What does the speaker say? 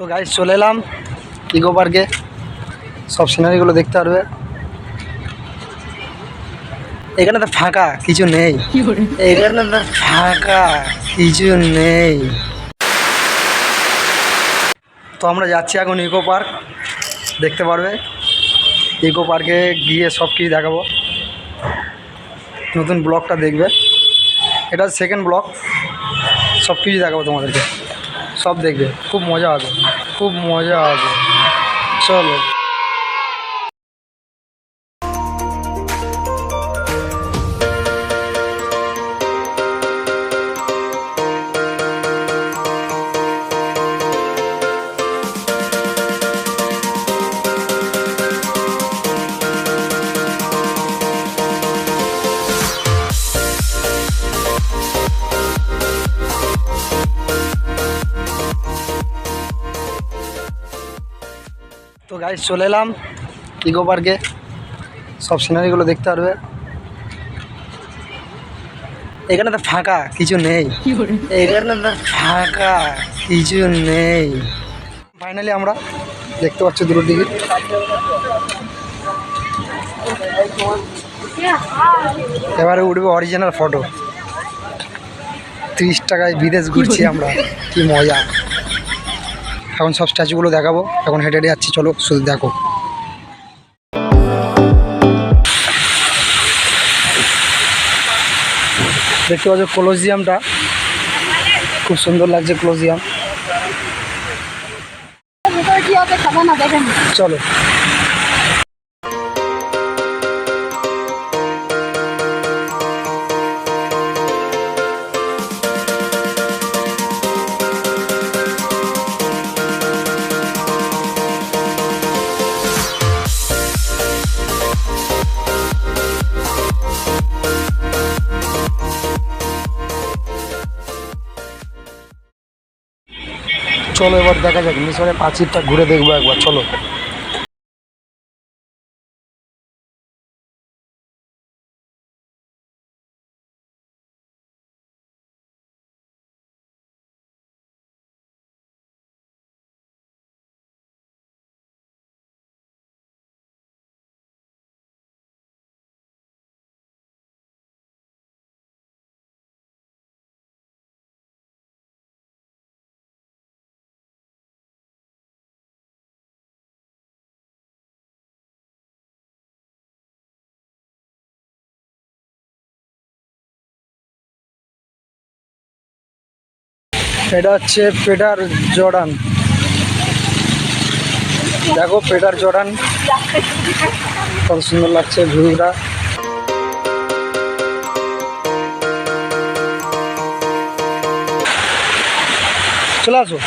তো গাইজ চলে এলাম ইকো পার্কে সব সিনারিগুলো দেখতে পারবে। এখানে তো ফাঁকা কিছু নেই। এখানে তো ফাঁকা কিছু নেই। তো আমরা যাচ্ছি এখন ইকো পার্ক দেখতে পারবে। ইকো পার্কে গিয়ে সব কিছু দেখাবো। নতুন ব্লগটা দেখবে। এটা সেকেন্ড ব্লগ। সব কিছু দেখাবো তোমাদেরকে। সব দেখবে। খুব মজা হবে। খুব মজা হবে। চলো। তো গাইজ চলে এলাম ইকো পার্কে সব সিনারিগুলো দেখতে পারবে। এখানে তো ফাঁকা কিছু নেই। এখানে তো ফাঁকা কিছু নেই। ফাইনালি আমরা দেখতে পাচ্ছি দুটো টিকিট এবারে উঠবে অরিজিনাল ফটো তিরিশ টাকায় বিদেশ ঘুরছি আমরা। কি মজা। এখন সব স্ট্যাচুগুলো দেখাবো। এখন হেঁটে হেঁটে যাচ্ছি চলো শুধু দেখো। দেখতে পাচ্ছ কলোজিয়ামটা খুব সুন্দর লাগছে কলোজিয়াম চলো। চলো এবার দেখা যাক মিশরের প্রাচীরটা ঘুরে দেখব একবার চলো। এটা হচ্ছে পেটার জর্ডান। দেখো পেটার জর্ডান। কত সুন্দর লাগছে ভিউটা। চলে আসো।